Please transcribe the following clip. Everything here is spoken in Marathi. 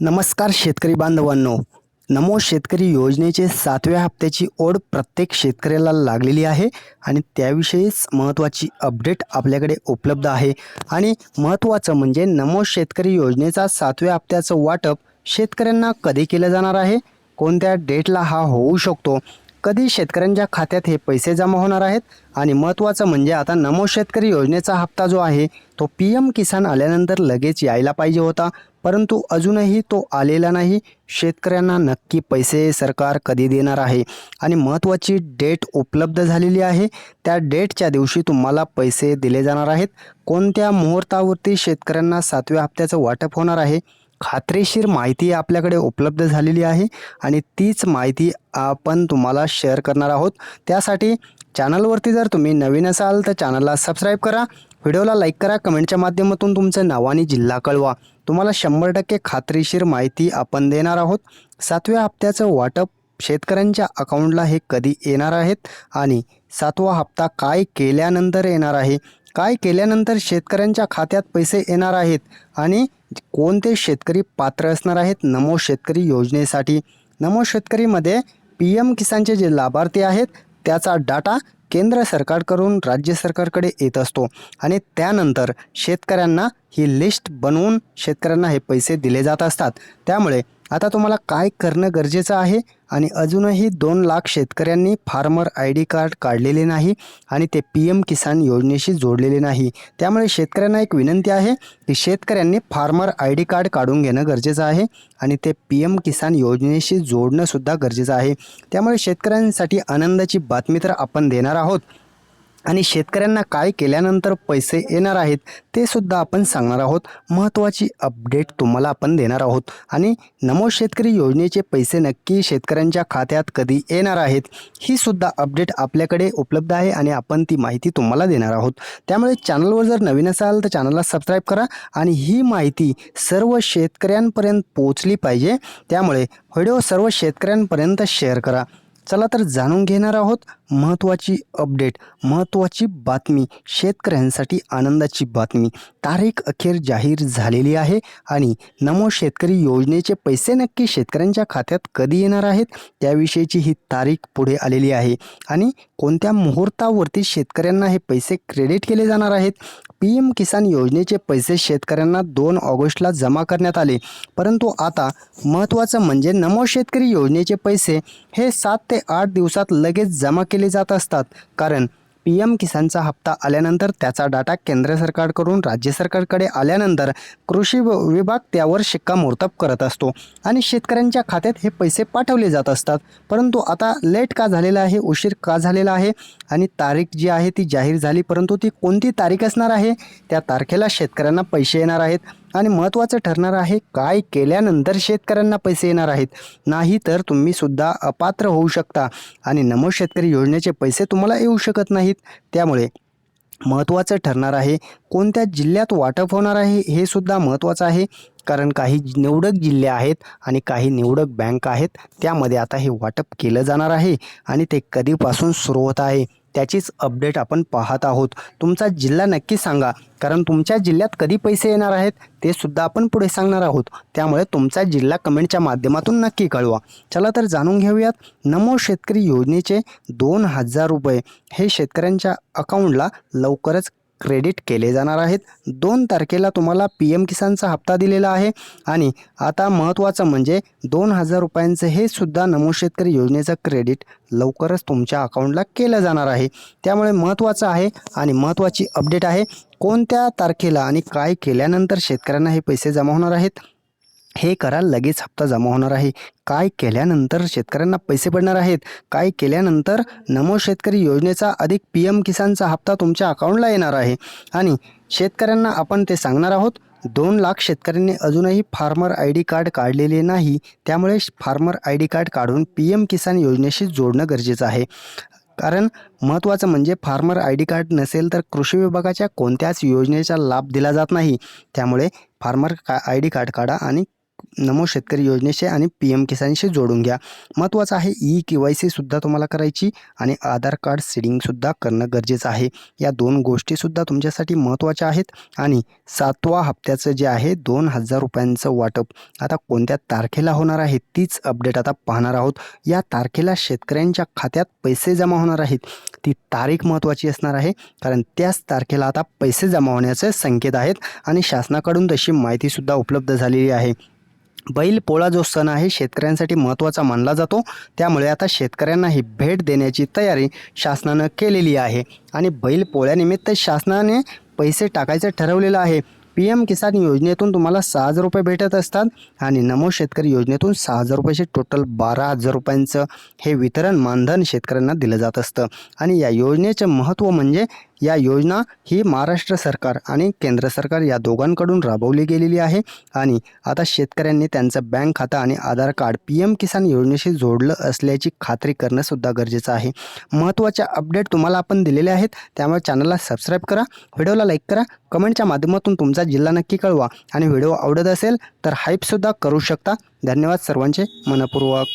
नमस्कार शेतकरी बांधवांनो. नमो शेतकरी योजनेचे सातव्या हप्त्याची ओढ प्रत्येक शेतकऱ्याला लागलेली आहे आणि त्याविषयीच महत्त्वाची अपडेट आपल्याकडे उपलब्ध आहे. आणि महत्त्वाचं म्हणजे नमो शेतकरी योजनेचा सातव्या हप्त्याचं वाटप शेतकऱ्यांना कधी केलं जाणार आहे? कोणत्या डेटला हा होऊ शकतो? कधी शेतकऱ्यांच्या खात्यात हे पैसे जमा होणार आहेत? आणि महत्त्वाचं म्हणजे आता नमो शेतकरी योजनेचा हप्ता जो आहे तो पी एम किसान आल्यानंतर लगेच यायला पाहिजे होता. परंतु अजूनही तो आलेला नाही. शेतकऱ्यांना नक्की पैसे सरकार कधी देणार आहे? आणि महत्त्वाची डेट उपलब्ध झालेली आहे. त्या डेटच्या दिवशी तुम्हाला पैसे दिले जाणार आहेत. कोणत्या मुहूर्तावरती शेतकऱ्यांना सातव्या हप्त्याचं वाटप होणार आहे? खात्रीशीर माहिती आपल्याकडे उपलब्ध झालेली आहे आणि तीच माहिती आपण तुम्हाला शेअर करणार आहोत. त्यासाठी चॅनलवरती जर तुम्ही नवीन असाल तर चॅनलला सबस्क्राईब करा. व्हिडिओला लाईक करा. कमेंटच्या माध्यमातून तुमचं नाव आणि जिल्हा कळवा. तुम्हाला शंभर टक्के खात्रीशीर माहिती आपण देणार आहोत. सातव्या हप्त्याचं वाटप शेतकऱ्यांच्या अकाउंटला हे कधी येणार आहेत आणि सातवा हप्ता काय केल्यानंतर येणार आहे? काय केल्यानंतर शेतकऱ्यांच्या खात्यात पैसे येणार आहेत आणि कोणते शेतकरी पात्र असणार आहेत? नमो शेतकरी योजनेसाठी. नमो शेतकरीमध्ये पी एम किसानचे जे लाभार्थी आहेत त्याचा डाटा केंद्र सरकारकडून राज्य सरकारकडे येत असतो आणि त्यानंतर शेतकऱ्यांना ही लिस्ट बनवून शेतकऱ्यांना हे पैसे दिले जात असतात. त्यामुळे आता तुम्हाला काय करणं गरजेचं आहे? आणि अजूनही दोन लाख शेतकऱ्यांनी फार्मर आय डी कार्ड काढलेले नाही आणि ते पी एम किसान योजनेशी जोडलेले नाही. त्यामुळे शेतकऱ्यांना एक विनंती आहे की शेतकऱ्यांनी फार्मर आय डी कार्ड काढून घेणं गरजेचं आहे आणि ते पी एम किसान योजनेशी जोडणंसुद्धा गरजेचं आहे. त्यामुळे शेतकऱ्यांसाठी आनंदाची बातमी तर आपण देणार आहोत. आणि शेतकऱ्यांना काय केल्यानंतर पैसे येणार आहेत ते सुद्धा आपण सांगणार आहोत. महत्त्वाची अपडेट तुम्हाला आपण देणार आहोत. आणि नमो शेतकरी योजनेचे पैसे नक्की शेतकऱ्यांच्या खात्यात कधी येणार आहेत ही सुद्धा अपडेट आपल्याकडे उपलब्ध आहे आणि आपण ती माहिती तुम्हाला देणार आहोत. त्यामुळे चॅनलवर जर नवीन असाल तर चॅनलला सबस्क्राईब करा आणि ही माहिती सर्व शेतकऱ्यांपर्यंत पोचली पाहिजे. त्यामुळे व्हिडिओ सर्व शेतकऱ्यांपर्यंत शेअर करा. चला तर जाणून घेणार आहोत. महत्त्वाची अपडेट महत्त्वाची बातमी शेतकऱ्यांसाठी आनंदाची बातमी. तारीख अखेर जाहीर झालेली आहे आणि नमो शेतकरी योजनेचे पैसे नक्की शेतकऱ्यांच्या खात्यात कधी येणार आहेत त्याविषयीची ही तारीख पुढे आलेली आहे. आणि कोणत्या मुहूर्तावरती शेतकऱ्यांना हे पैसे क्रेडिट केले जाणार आहेत? पी एम किसान योजनेचे पैसे शेतकऱ्यांना दोन ऑगस्टला जमा करण्यात आले. परंतु आता महत्त्वाचं म्हणजे नमो शेतकरी योजनेचे पैसे हे सात ते आठ दिवसात लगेच जमा केले केले जात असतात. कारण पी एम किसानचा हप्ता आल्यानंतर त्याचा डाटा केंद्र सरकारकडून राज्य सरकारकडे आल्यानंतर कृषी विभाग त्यावर शिक्कामोर्तब करत असतो आणि शेतकऱ्यांच्या खात्यात हे पैसे पाठवले जात असतात. परंतु आता लेट का झालेला आहे? उशीर का झालेला आहे? आणि तारीख जी आहे ती जाहीर झाली परंतु ती कोणती तारीख असणार आहे? त्या तारखेला शेतकऱ्यांना पैसे येणार आहेत. आणि महत्त्वाचं ठरणार आहे काय केल्यानंतर शेतकऱ्यांना पैसे येणार आहेत. नाही तर तुम्ही सुद्धा अपात्र होऊ शकता. आणि नमो शेतकरी योजनेचे पैसे तुम्हाला येऊ शकत नाहीत. त्यामुळे महत्त्वाचं ठरणार आहे कोणत्या जिल्ह्यात वाटप होणार आहे हे सुद्धा महत्त्वाचं आहे. कारण काही निवडक जिल्हे आहेत आणि काही निवडक बँक आहेत. त्यामध्ये आता हे वाटप केलं जाणार आहे आणि ते कधीपासून सुरू होत आहे. त्याचीच अपडेट आपण पाहत आहोत. तुमचा जिल्हा नक्की सांगा कारण तुमच्या जिल्ह्यात कधी पैसे येणार आहेत ते सुद्धा आपण पुढे सांगणार आहोत. त्यामुळे तुमचा जिल्हा कमेंटच्या माध्यमातून नक्की कळवा. चला तर जाणून घेऊयात नमो शेतकरी योजनेचे दोन हजार रुपये हे शेतकऱ्यांच्या अकाउंटला लवकरच क्रेडिट केले जाणार आहेत. दोन तारखेला तुम्हाला पी एम किसानचा हप्ता दिलेला आहे आणि आता महत्त्वाचं म्हणजे दोन हजार रुपयांचं हे सुद्धा नमो शेतकरी योजनेचं क्रेडिट लवकरच तुमच्या अकाउंटला केलं जाणार आहे. त्यामुळे महत्त्वाचं आहे आणि महत्त्वाची अपडेट आहे. कोणत्या तारखेला आणि काय केल्यानंतर शेतकऱ्यांना हे पैसे जमा होणार आहेत? हे करा लगेच हप्ता जमा होणार आहे. काय केल्यानंतर शेतकऱ्यांना पैसे पडणार आहेत? काय केल्यानंतर नमो शेतकरी योजनेचा अधिक पी एम किसानचा हप्ता तुमच्या अकाउंटला येणार आहे. आणि शेतकऱ्यांना आपण ते सांगणार आहोत दोन लाख शेतकऱ्यांनी अजूनही फार्मर आय डी कार्ड काढलेले नाही. त्यामुळे फार्मर आय डी कार्ड काढून पी एम किसान योजनेशी जोडणं गरजेचं आहे. कारण महत्त्वाचं म्हणजे फार्मर आय डी कार्ड नसेल तर कृषी विभागाच्या कोणत्याच योजनेचा लाभ दिला जात नाही. त्यामुळे फार्मर का आय डी कार्ड काढा आणि नमो शेतकरी योजनेशी आणि पी एम किसानशी जोडून घ्या. महत्त्वाचं आहे ई के वाय सीसुद्धा तुम्हाला करायची आणि आधार कार्ड सिडिंगसुद्धा करणं गरजेचं आहे. या दोन गोष्टीसुद्धा तुमच्यासाठी महत्त्वाच्या आहेत आणि सातवा हप्त्याचं जे आहे दोन हजार रुपयांचं वाटप. आता कोणत्या तारखेला होणार आहे तीच अपडेट आता पाहणार आहोत. या तारखेला शेतकऱ्यांच्या खात्यात पैसे जमा होणार आहेत. ती तारीख महत्त्वाची असणार आहे कारण त्याच तारखेला आता पैसे जमा होण्याचे संकेत आहेत आणि शासनाकडून तशी माहितीसुद्धा उपलब्ध झालेली आहे. बैल पोळा जो सण आहे शेतकऱ्यांसाठी महत्त्वाचा मानला जातो. त्यामुळे आता शेतकऱ्यांना ही भेट देण्याची तयारी शासनानं केलेली आहे. आणि बैल पोळ्यानिमित्त शासनाने पैसे टाकायचं ठरवलेलं आहे. पी एम किसान योजनेतून तुम्हाला सहा हजार रुपये भेटत असतात. आणि नमो शेतकरी योजनेतून सहा हजार रुपयाचे टोटल बारा हजार रुपयांचं हे वितरण मानधन शेतकऱ्यांना दिलं जात असतं. आणि या योजनेचं महत्त्व म्हणजे या योजना ही महाराष्ट्र सरकार आणि केंद्र सरकार या दोघांकडून राबवली गेलेली आहे. आणि आता शेतकऱ्यांनी त्यांचं बँक खातं आणि Aadhaar card P M Kisan योजनेशी जोडलं असल्याची खात्री करणंसुद्धा गरजेचं आहे. महत्त्वाच्या अपडेट तुम्हाला आपण दिलेले आहेत त्यामुळे चॅनलला सबस्क्राईब करा व्हिडिओला लाईक करा कमेंटच्या माध्यमातून तुमचा जिल्हा नक्की कळवा. आणि व्हिडिओ आवडत असेल तर हाईपसुद्धा करू शकता. धन्यवाद सर्वांचे मनपूर्वक.